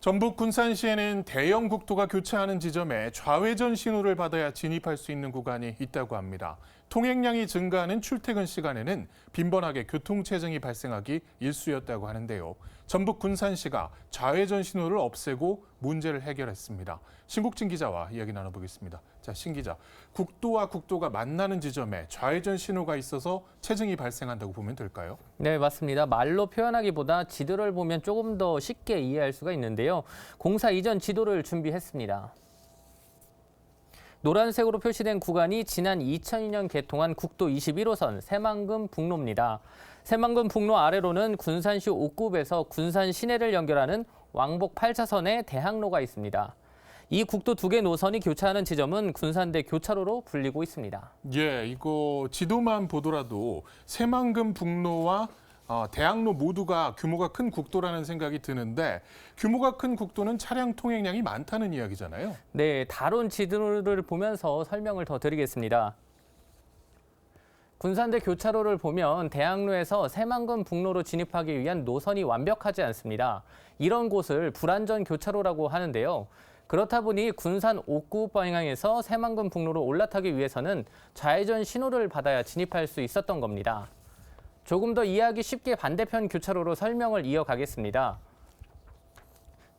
전북 군산시에는 대형 국도가 교차하는 지점에 좌회전 신호를 받아야 진입할 수 있는 구간이 있다고 합니다. 통행량이 증가하는 출퇴근 시간에는 빈번하게 교통체증이 발생하기 일쑤였다고 하는데요. 전북 군산시가 좌회전 신호를 없애고 문제를 해결했습니다. 신국진 기자와 이야기 나눠보겠습니다. 자, 신 기자, 국도와 국도가 만나는 지점에 좌회전 신호가 있어서 체증이 발생한다고 보면 될까요? 네, 맞습니다. 말로 표현하기보다 지도를 보면 조금 더 쉽게 이해할 수가 있는데요. 공사 이전 지도를 준비했습니다. 노란색으로 표시된 구간이 지난 2002년 개통한 국도 21호선 새만금 북로입니다. 새만금 북로 아래로는 군산시 옥급에서 군산 시내를 연결하는 왕복 8차선의 대학로가 있습니다. 이 국도 두 개 노선이 교차하는 지점은 군산대 교차로로 불리고 있습니다. 예, 이거 지도만 보더라도 새만금 북로와 어, 대학로 모두가 규모가 큰 국도라는 생각이 드는데 규모가 큰 국도는 차량 통행량이 많다는 이야기잖아요. 네, 다룬 지도를 보면서 설명을 더 드리겠습니다. 군산대 교차로를 보면 대학로에서 새만금 북로로 진입하기 위한 노선이 완벽하지 않습니다. 이런 곳을 불안전 교차로라고 하는데요. 그렇다 보니 군산 옥구 방향에서 새만금 북로로 올라타기 위해서는 좌회전 신호를 받아야 진입할 수 있었던 겁니다. 조금 더 이해하기 쉽게 반대편 교차로로 설명을 이어가겠습니다.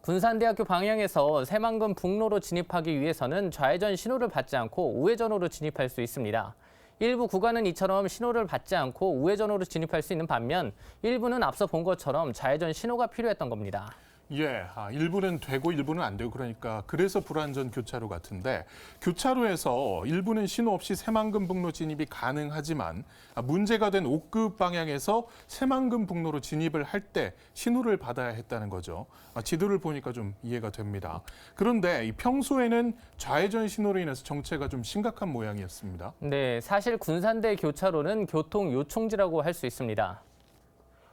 군산대학교 방향에서 새만금 북로로 진입하기 위해서는 좌회전 신호를 받지 않고 우회전으로 진입할 수 있습니다. 일부 구간은 이처럼 신호를 받지 않고 우회전으로 진입할 수 있는 반면 일부는 앞서 본 것처럼 좌회전 신호가 필요했던 겁니다. 예, 아, 일부는 되고 일부는 안 되고 그러니까 그래서 불안전 교차로 같은데 교차로에서 일부는 신호 없이 새만금 북로 진입이 가능하지만 아, 문제가 된 옥급 방향에서 새만금 북로로 진입을 할 때 신호를 받아야 했다는 거죠. 아, 지도를 보니까 좀 이해가 됩니다. 그런데 이 평소에는 좌회전 신호로 인해서 정체가 좀 심각한 모양이었습니다. 네, 사실 군산대 교차로는 교통 요충지라고 할 수 있습니다.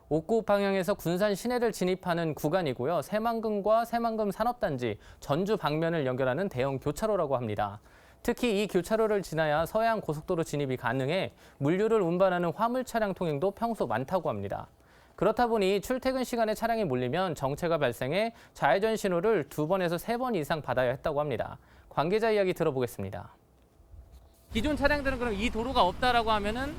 옥구 방향에서 군산 시내를 진입하는 구간이고요. 새만금과 새만금 산업단지, 전주 방면을 연결하는 대형 교차로라고 합니다. 특히 이 교차로를 지나야 서해안 고속도로 진입이 가능해 물류를 운반하는 화물 차량 통행도 평소 많다고 합니다. 그렇다 보니 출퇴근 시간에 차량이 몰리면 정체가 발생해 좌회전 신호를 두 번에서 세 번 이상 받아야 했다고 합니다. 관계자 이야기 들어보겠습니다. 기존 차량들은 그럼 이 도로가 없다라고 하면은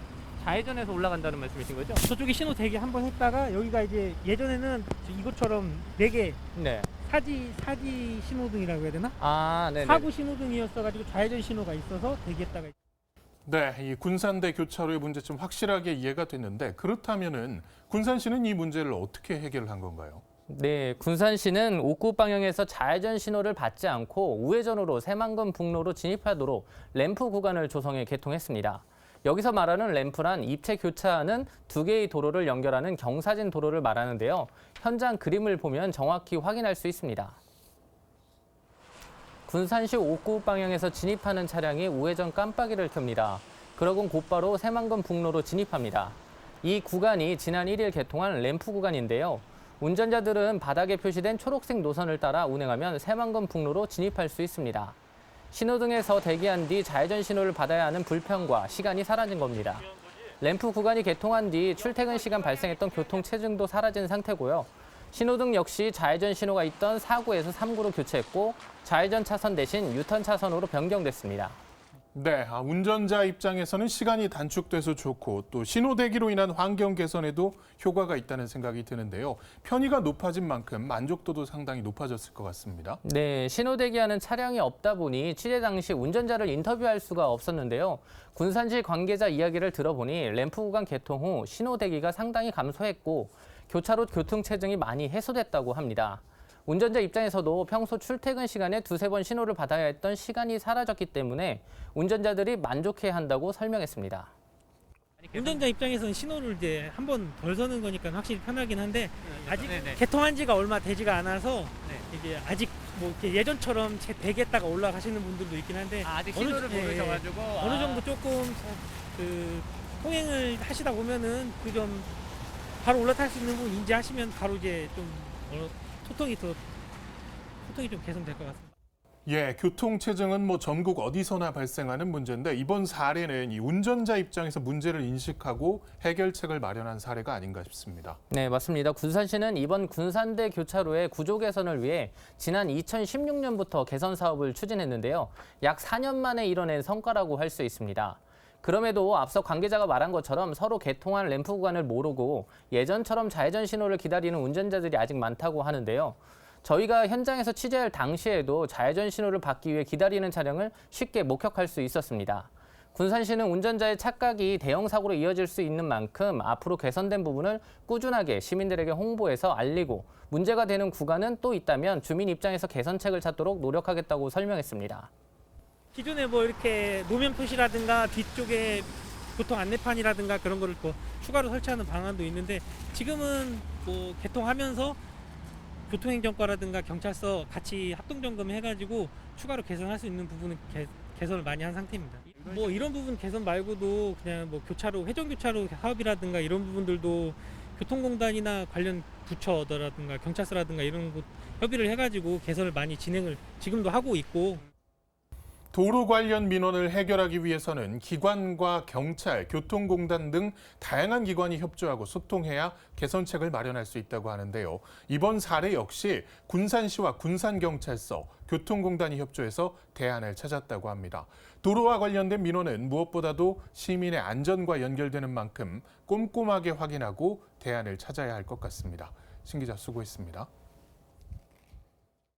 좌회전해서 올라간다는 말씀이신 거죠? 저쪽에 신호 대기 한번 했다가 여기가 이제 예전에는 이것처럼 네 개 네. 사지 사지 신호등이라고 해야 되나? 아, 네. 사구 신호등이었어가지고 좌회전 신호가 있어서 대기했다가 네, 이 군산대 교차로의 문제점 확실하게 이해가 됐는데 그렇다면은 군산시는 이 문제를 어떻게 해결한 건가요? 네, 군산시는 옥구 방향에서 좌회전 신호를 받지 않고 우회전으로 새만금 북로로 진입하도록 램프 구간을 조성해 개통했습니다. 여기서 말하는 램프란 입체 교차하는 두 개의 도로를 연결하는 경사진 도로를 말하는데요. 현장 그림을 보면 정확히 확인할 수 있습니다. 군산시 옥구 방향에서 진입하는 차량이 우회전 깜빡이를 켭니다. 그러곤 곧바로 새만금 북로로 진입합니다. 이 구간이 지난 1일 개통한 램프 구간인데요. 운전자들은 바닥에 표시된 초록색 노선을 따라 운행하면 새만금 북로로 진입할 수 있습니다. 신호등에서 대기한 뒤 좌회전 신호를 받아야 하는 불편과 시간이 사라진 겁니다. 램프 구간이 개통한 뒤 출퇴근 시간 발생했던 교통 체증도 사라진 상태고요. 신호등 역시 좌회전 신호가 있던 4구에서 3구로 교체했고 좌회전 차선 대신 유턴 차선으로 변경됐습니다. 네, 아, 운전자 입장에서는 시간이 단축돼서 좋고 또 신호 대기로 인한 환경 개선에도 효과가 있다는 생각이 드는데요. 편의가 높아진 만큼 만족도도 상당히 높아졌을 것 같습니다. 네, 신호 대기하는 차량이 없다 보니 취재 당시 운전자를 인터뷰할 수가 없었는데요. 군산시 관계자 이야기를 들어보니 램프 구간 개통 후 신호 대기가 상당히 감소했고 교차로 교통 체증이 많이 해소됐다고 합니다. 운전자 입장에서도 평소 출퇴근 시간에 두세 번 신호를 받아야 했던 시간이 사라졌기 때문에 운전자들이 만족해야 한다고 설명했습니다. 운전자 입장에서는 신호를 이제 한 번 덜 서는 거니까 확실히 편하긴 한데 아직 네네. 개통한 지가 얼마 되지가 않아서 네. 이게 아직 뭐 이렇게 예전처럼 제 대기했다가 올라가시는 분들도 있긴 한데 아, 아직 어느 신호를 예, 모르셔가지고 어느 정도 조금 그 통행을 하시다 보면은 그 좀 바로 올라탈 수 있는 부분 인지하시면 바로 이제 좀 어, 소통이 더 소통이 좀 개선될 것 같습니다. 예, 교통 체증은 뭐 전국 어디서나 발생하는 문제인데 이번 사례는 이 운전자 입장에서 문제를 인식하고 해결책을 마련한 사례가 아닌가 싶습니다. 네, 맞습니다. 군산시는 이번 군산대 교차로의 구조 개선을 위해 지난 2016년부터 개선 사업을 추진했는데요. 약 4년 만에 이뤄낸 성과라고 할 수 있습니다. 그럼에도 앞서 관계자가 말한 것처럼 서로 개통한 램프 구간을 모르고 예전처럼 좌회전 신호를 기다리는 운전자들이 아직 많다고 하는데요. 저희가 현장에서 취재할 당시에도 좌회전 신호를 받기 위해 기다리는 차량을 쉽게 목격할 수 있었습니다. 군산시는 운전자의 착각이 대형 사고로 이어질 수 있는 만큼 앞으로 개선된 부분을 꾸준하게 시민들에게 홍보해서 알리고 문제가 되는 구간은 또 있다면 주민 입장에서 개선책을 찾도록 노력하겠다고 설명했습니다. 기존에 뭐 이렇게 노면 표시라든가 뒤쪽에 교통 안내판이라든가 그런 거를 또 추가로 설치하는 방안도 있는데 지금은 뭐 개통하면서 교통행정과라든가 경찰서 같이 합동점검 해가지고 추가로 개선할 수 있는 부분은 개, 개선을 많이 한 상태입니다. 뭐 이런 부분 개선 말고도 그냥 뭐 교차로 회전 교차로 사업이라든가 이런 부분들도 교통공단이나 관련 부처더라든가 경찰서라든가 이런 곳 협의를 해가지고 개선을 많이 진행을 지금도 하고 있고 도로 관련 민원을 해결하기 위해서는 기관과 경찰, 교통공단 등 다양한 기관이 협조하고 소통해야 개선책을 마련할 수 있다고 하는데요. 이번 사례 역시 군산시와 군산경찰서, 교통공단이 협조해서 대안을 찾았다고 합니다. 도로와 관련된 민원은 무엇보다도 시민의 안전과 연결되는 만큼 꼼꼼하게 확인하고 대안을 찾아야 할 것 같습니다. 신 기자 수고했습니다.